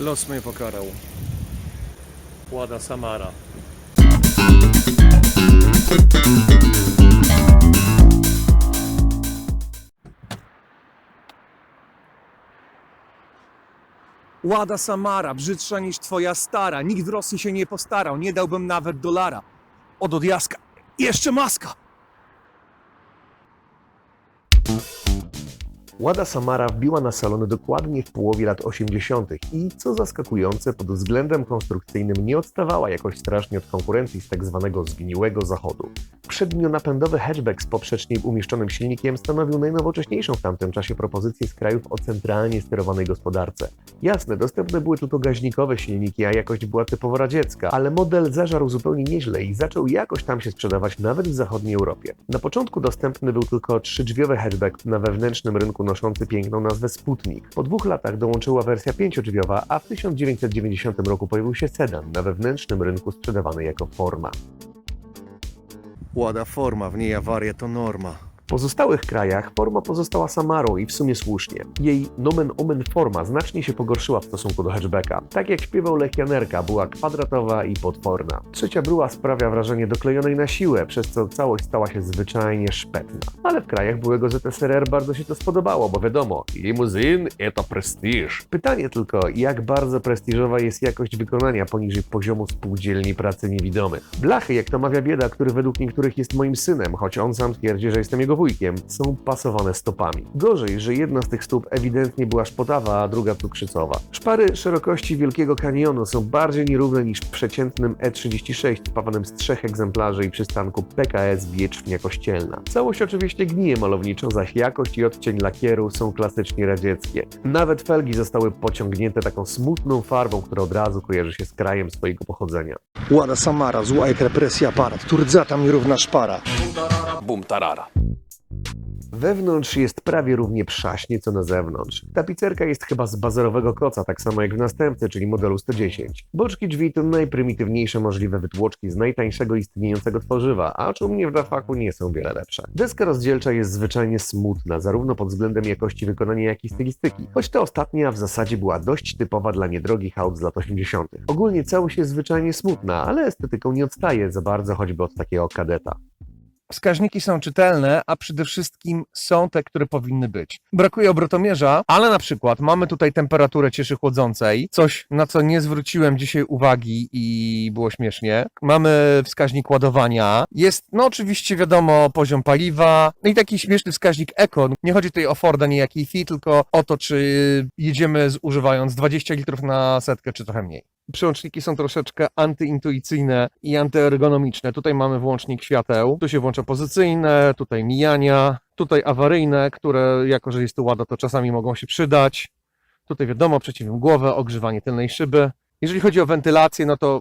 Los mnie pokarał. Łada Samara. Łada Samara, brzydsza niż twoja stara. Nikt w Rosji się nie postarał, nie dałbym nawet dolara. Od odjaska. Jeszcze maska! Łada Samara wbiła na salony dokładnie w połowie lat 80. i, co zaskakujące, pod względem konstrukcyjnym nie odstawała jakoś strasznie od konkurencji z tak zwanego zgniłego zachodu. Przednionapędowy hatchback z poprzecznie umieszczonym silnikiem stanowił najnowocześniejszą w tamtym czasie propozycję z krajów o centralnie sterowanej gospodarce. Jasne, dostępne były tylko gaźnikowe silniki, a jakość była typowo radziecka, ale model zażarł zupełnie nieźle i zaczął jakoś tam się sprzedawać nawet w zachodniej Europie. Na początku dostępny był tylko trzydrzwiowy hatchback na wewnętrznym rynku noszący piękną nazwę Sputnik. Po dwóch latach dołączyła wersja pięciodrzwiowa, a w 1990 roku pojawił się sedan na wewnętrznym rynku sprzedawany jako forma. Łada forma, w niej awaria to norma. Pozostałych krajach forma pozostała Samarą i w sumie słusznie. Jej nomen omen forma znacznie się pogorszyła w stosunku do hatchbacka. Tak jak śpiewał Lech Janerka, była kwadratowa i potworna. Trzecia bryła sprawia wrażenie doklejonej na siłę, przez co całość stała się zwyczajnie szpetna. Ale w krajach byłego ZSRR bardzo się to spodobało, bo wiadomo, limuzyn to prestiż. Pytanie tylko, jak bardzo prestiżowa jest jakość wykonania poniżej poziomu spółdzielni pracy niewidomych. Blachy, jak to mawia bieda, który według niektórych jest moim synem, choć on sam twierdzi, że jestem jego wujkiem, są pasowane stopami. Gorzej, że jedna z tych stóp ewidentnie była szpotawa, a druga cukrzycowa. Szpary szerokości Wielkiego Kanionu są bardziej nierówne niż w przeciętnym E36 spawanym z trzech egzemplarzy i przystanku PKS Wietrznia Kościelna. Całość oczywiście gnije malowniczo, zaś jakość i odcień lakieru są klasycznie radzieckie. Nawet felgi zostały pociągnięte taką smutną farbą, która od razu kojarzy się z krajem swojego pochodzenia. Łada Samara, zła jak represja aparat, turdzata mi równa szpara. Bum tarara. Wewnątrz jest prawie równie przaśnie, co na zewnątrz. Tapicerka jest chyba z bazerowego koca, tak samo jak w następcy, czyli modelu 110. Boczki drzwi to najprymitywniejsze możliwe wytłoczki z najtańszego istniejącego tworzywa, a u mnie w Dafaku nie są wiele lepsze. Deska rozdzielcza jest zwyczajnie smutna, zarówno pod względem jakości wykonania, jak i stylistyki, choć ta ostatnia w zasadzie była dość typowa dla niedrogich aut z lat 80. Ogólnie całość jest zwyczajnie smutna, ale estetyką nie odstaje za bardzo choćby od takiego kadeta. Wskaźniki są czytelne, a przede wszystkim są te, które powinny być. Brakuje obrotomierza, ale na przykład mamy tutaj temperaturę cieszy chłodzącej, coś na co nie zwróciłem dzisiaj uwagi i było śmiesznie. Mamy wskaźnik ładowania, jest no oczywiście wiadomo poziom paliwa, no i taki śmieszny wskaźnik Econ. Nie chodzi tutaj o Forda, nie jakiej Fi, tylko o to, czy jedziemy zużywając 20 litrów na setkę, czy trochę mniej. Przełączniki są troszeczkę antyintuicyjne i antyergonomiczne. Tutaj mamy włącznik świateł, tu się włącza pozycyjne, tutaj mijania, tutaj awaryjne, które jako, że jest tu łada, to czasami mogą się przydać. Tutaj wiadomo, przeciwmgłowe, ogrzewanie tylnej szyby. Jeżeli chodzi o wentylację, no to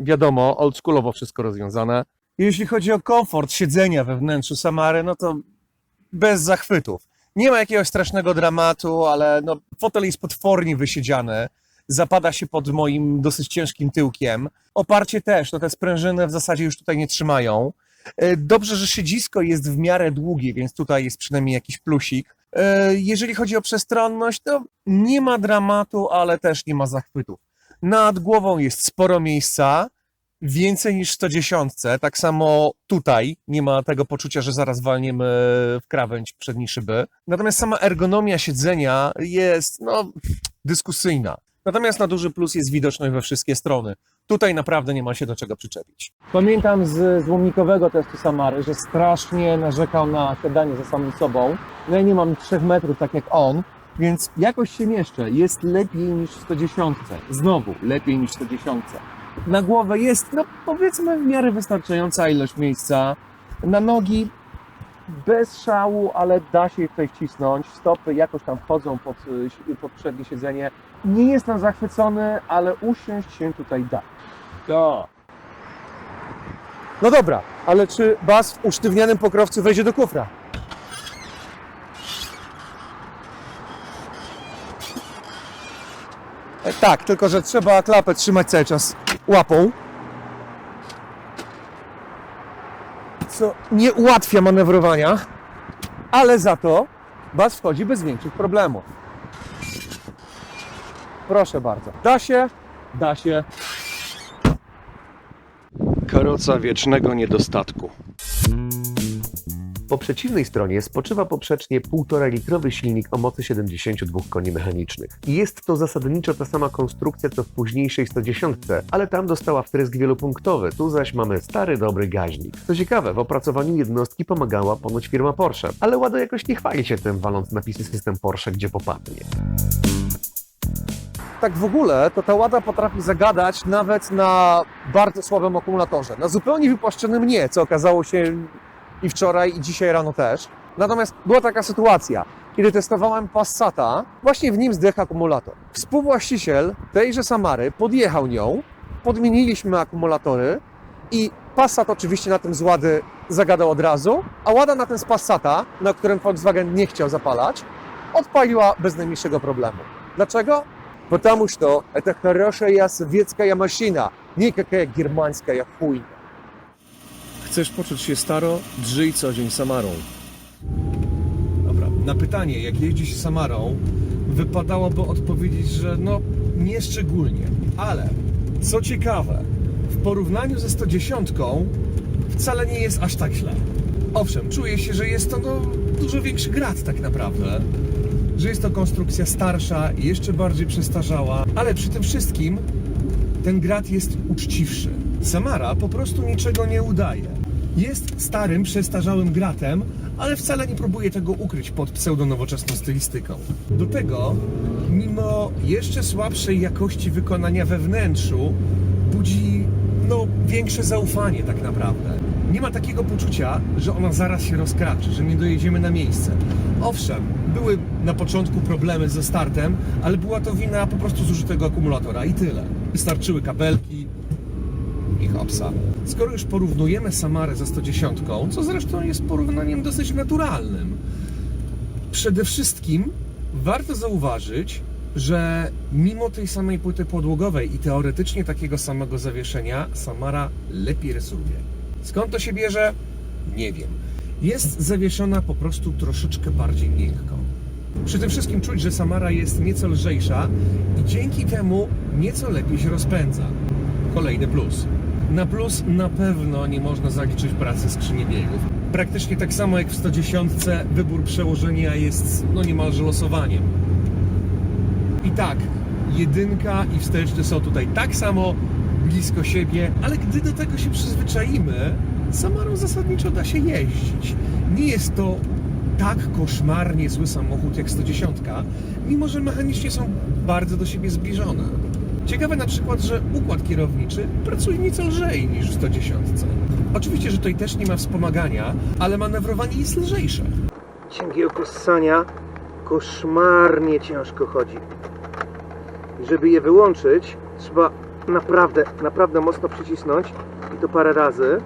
wiadomo, oldschoolowo wszystko rozwiązane. Jeśli chodzi o komfort siedzenia we wnętrzu Samary, no to bez zachwytów. Nie ma jakiegoś strasznego dramatu, ale no, fotel jest potwornie wysiedziany zapada się pod moim dosyć ciężkim tyłkiem. Oparcie też, no te sprężyny w zasadzie już tutaj nie trzymają. E, Dobrze, że siedzisko jest w miarę długie, więc tutaj jest przynajmniej jakiś plusik. E, Jeżeli chodzi o przestronność, to nie ma dramatu, ale też nie ma zachwytów. Nad głową jest sporo miejsca, więcej niż w 110. Tak samo tutaj nie ma tego poczucia, że zaraz walniemy w krawędź przedniej szyby. Natomiast sama ergonomia siedzenia jest no, dyskusyjna. Natomiast na duży plus jest widoczność we wszystkie strony. Tutaj naprawdę nie ma się do czego przyczepić. Pamiętam z złomnikowego testu Samary, że strasznie narzekał na siadanie za samym sobą. No ja nie mam 3 metrów tak jak on, więc jakoś się mieszczę. Jest lepiej niż w 110. Znowu lepiej niż w 110. Na głowę jest, no powiedzmy, w miarę wystarczająca ilość miejsca. Na nogi bez szału, ale da się tutaj wcisnąć. Stopy jakoś tam wchodzą pod, pod przednie siedzenie. Nie jestem zachwycony, ale usiąść się tutaj da. Da. No dobra, ale czy bas w usztywnianym pokrowcu wejdzie do kufra? E, tak, tylko że trzeba klapę trzymać cały czas łapą. Co nie ułatwia manewrowania, ale za to bas wchodzi bez większych problemów. Proszę bardzo. Da się? Da się. Karoca wiecznego niedostatku. Po przeciwnej stronie spoczywa poprzecznie 1,5-litrowy silnik o mocy 72 koni mechanicznych. I jest to zasadniczo ta sama konstrukcja co w późniejszej 110, ale tam dostała wtrysk wielopunktowy, tu zaś mamy stary dobry gaźnik. Co ciekawe, w opracowaniu jednostki pomagała ponoć firma Porsche, ale Łada jakoś nie chwali się tym, waląc napisy system Porsche gdzie popadnie. Tak w ogóle, to ta łada potrafi zagadać nawet na bardzo słabym akumulatorze. Na zupełnie wypłaszczonym nie, co okazało się i wczoraj, i dzisiaj rano też. Natomiast była taka sytuacja, kiedy testowałem Passata, właśnie w nim zdechł akumulator. Współwłaściciel tejże Samary podjechał nią, podmieniliśmy akumulatory i Passat oczywiście na tym z Łady zagadał od razu, a Łada na ten z Passata, na którym Volkswagen nie chciał zapalać, odpaliła bez najmniejszego problemu. Dlaczego? Потому что это хорошая советская машина, не какая германская хуйня. Chcesz poczuć się staro? Drżyj co dzień Samarą. Dobra, na pytanie, jak jeździ się Samarą, wypadałoby odpowiedzieć, że no nie szczególnie. Ale, co ciekawe, w porównaniu ze 110 wcale nie jest aż tak źle. Owszem, czuję się, że jest to no, dużo większy grad tak naprawdę. że jest to konstrukcja starsza, jeszcze bardziej przestarzała, ale przy tym wszystkim ten grat jest uczciwszy. Samara po prostu niczego nie udaje. Jest starym, przestarzałym gratem, ale wcale nie próbuje tego ukryć pod pseudonowoczesną stylistyką. Do tego, mimo jeszcze słabszej jakości wykonania we wnętrzu, budzi no, większe zaufanie tak naprawdę. Nie ma takiego poczucia, że ona zaraz się rozkraczy, że nie dojedziemy na miejsce. Owszem, były na początku problemy ze startem, ale była to wina po prostu zużytego akumulatora i tyle. Wystarczyły kabelki i hopsa. Skoro już porównujemy Samarę ze 110, co zresztą jest porównaniem dosyć naturalnym, przede wszystkim warto zauważyć, że mimo tej samej płyty podłogowej i teoretycznie takiego samego zawieszenia, Samara lepiej rysuje. Skąd to się bierze? Nie wiem. Jest zawieszona po prostu troszeczkę bardziej miękko. Przy tym wszystkim czuć, że Samara jest nieco lżejsza i dzięki temu nieco lepiej się rozpędza. Kolejny plus. Na plus na pewno nie można zaliczyć pracy skrzyni biegów. Praktycznie tak samo jak w 110 wybór przełożenia jest no niemalże losowaniem. I tak, jedynka i wsteczny są tutaj tak samo blisko siebie, ale gdy do tego się przyzwyczaimy, Samarą zasadniczo da się jeździć. Nie jest to tak koszmarnie zły samochód jak 110, mimo że mechanicznie są bardzo do siebie zbliżone. Ciekawe na przykład, że układ kierowniczy pracuje nieco lżej niż w 110. Oczywiście, że tutaj też nie ma wspomagania, ale manewrowanie jest lżejsze. Cienkiego ssania koszmarnie ciężko chodzi. Żeby je wyłączyć, trzeba naprawdę, naprawdę mocno przycisnąć i to parę razy.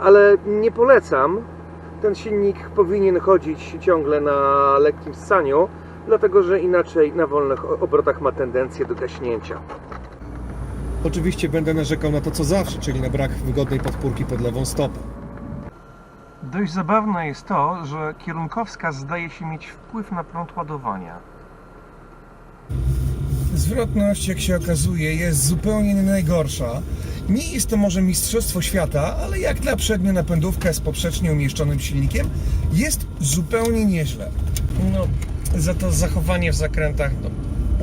Ale nie polecam. Ten silnik powinien chodzić ciągle na lekkim ssaniu, dlatego że inaczej na wolnych obrotach ma tendencję do gaśnięcia. Oczywiście będę narzekał na to co zawsze, czyli na brak wygodnej podpórki pod lewą stopę. Dość zabawne jest to, że kierunkowskaz zdaje się mieć wpływ na prąd ładowania. Zwrotność, jak się okazuje, jest zupełnie nie najgorsza. Nie jest to może mistrzostwo świata, ale jak dla przednionapędówka z poprzecznie umieszczonym silnikiem, jest zupełnie nieźle. No, za to zachowanie w zakrętach, no,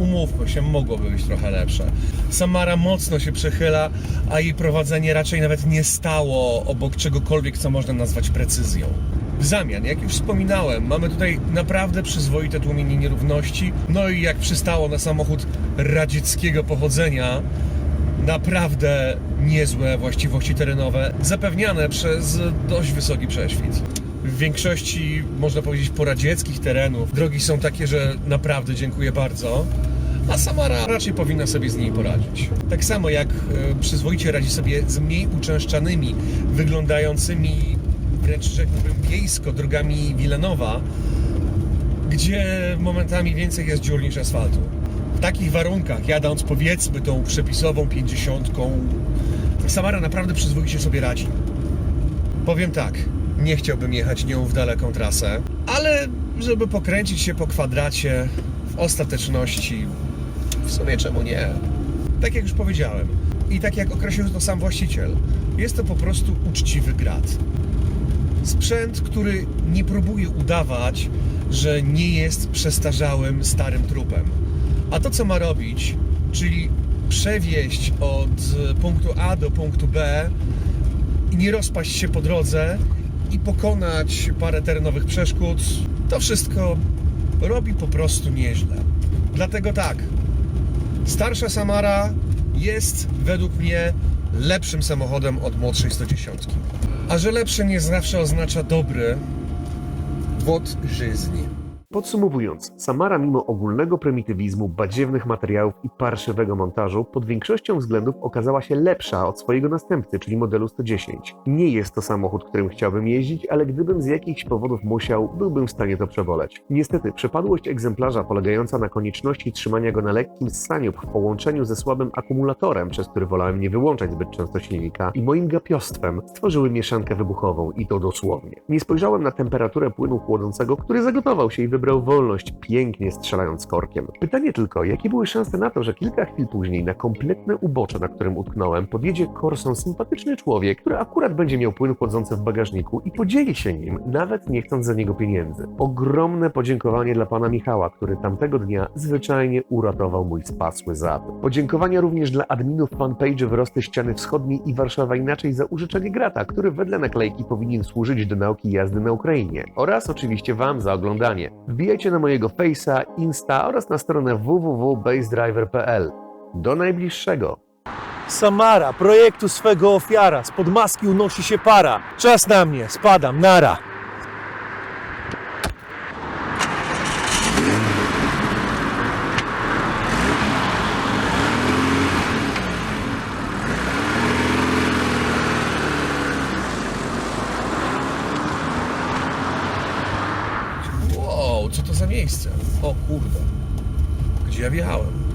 umówmy się, mogłoby być trochę lepsze. Samara mocno się przechyla, a jej prowadzenie raczej nawet nie stało obok czegokolwiek, co można nazwać precyzją. W zamian, jak już wspominałem, mamy tutaj naprawdę przyzwoite tłumienie nierówności, no i jak przystało na samochód radzieckiego pochodzenia, naprawdę niezłe właściwości terenowe, zapewniane przez dość wysoki prześwit. W większości, można powiedzieć, poradzieckich terenów drogi są takie, że naprawdę dziękuję bardzo, a Samara raczej powinna sobie z niej poradzić. Tak samo jak e, przyzwoicie radzi sobie z mniej uczęszczanymi, wyglądającymi wręcz rzekłbym wiejsko drogami Wilanowa, gdzie momentami więcej jest dziur niż asfaltu. W takich warunkach, jadąc powiedzmy tą przepisową pięćdziesiątką, Samara naprawdę przyzwoicie sobie radzi. Powiem tak, nie chciałbym jechać nią w daleką trasę, ale żeby pokręcić się po kwadracie, w ostateczności w sumie czemu nie? Tak jak już powiedziałem i tak jak określił to sam właściciel, jest to po prostu uczciwy grat. Sprzęt, który nie próbuje udawać, że nie jest przestarzałym, starym trupem. A to, co ma robić, czyli przewieźć od punktu A do punktu B i nie rozpaść się po drodze i pokonać parę terenowych przeszkód, to wszystko robi po prostu nieźle. Dlatego tak, starsza Samara jest według mnie lepszym samochodem od młodszej 110. A że lepszy nie zawsze oznacza dobry, wod żyzni. Podsumowując, Samara mimo ogólnego prymitywizmu, badziewnych materiałów i parszywego montażu pod większością względów okazała się lepsza od swojego następcy, czyli modelu 110. Nie jest to samochód, którym chciałbym jeździć, ale gdybym z jakichś powodów musiał, byłbym w stanie to przeboleć. Niestety, przypadłość egzemplarza polegająca na konieczności trzymania go na lekkim ssaniu w połączeniu ze słabym akumulatorem, przez który wolałem nie wyłączać zbyt często silnika, i moim gapiostwem stworzyły mieszankę wybuchową i to dosłownie. Nie spojrzałem na temperaturę płynu chłodzącego, który zagotował się i wybrał wolność, pięknie strzelając korkiem. Pytanie tylko, jakie były szanse na to, że kilka chwil później na kompletne ubocze, na którym utknąłem, podjedzie korsą sympatyczny człowiek, który akurat będzie miał płyn chłodzący w bagażniku i podzieli się nim, nawet nie chcąc za niego pieniędzy. Ogromne podziękowanie dla pana Michała, który tamtego dnia zwyczajnie uratował mój spasły zad. Podziękowania również dla adminów fanpage'y Wyrosty Ściany Wschodniej i Warszawa Inaczej za użyczenie grata, który wedle naklejki powinien służyć do nauki jazdy na Ukrainie. Oraz oczywiście wam za oglądanie. Wbijajcie na mojego Face'a, Insta oraz na stronę www.basedriver.pl. Do najbliższego! Samara, projektu swego ofiara, spod maski unosi się para. Czas na mnie, spadam, nara. Wow, co to za miejsce? O kurde, gdzie ja wjechałem?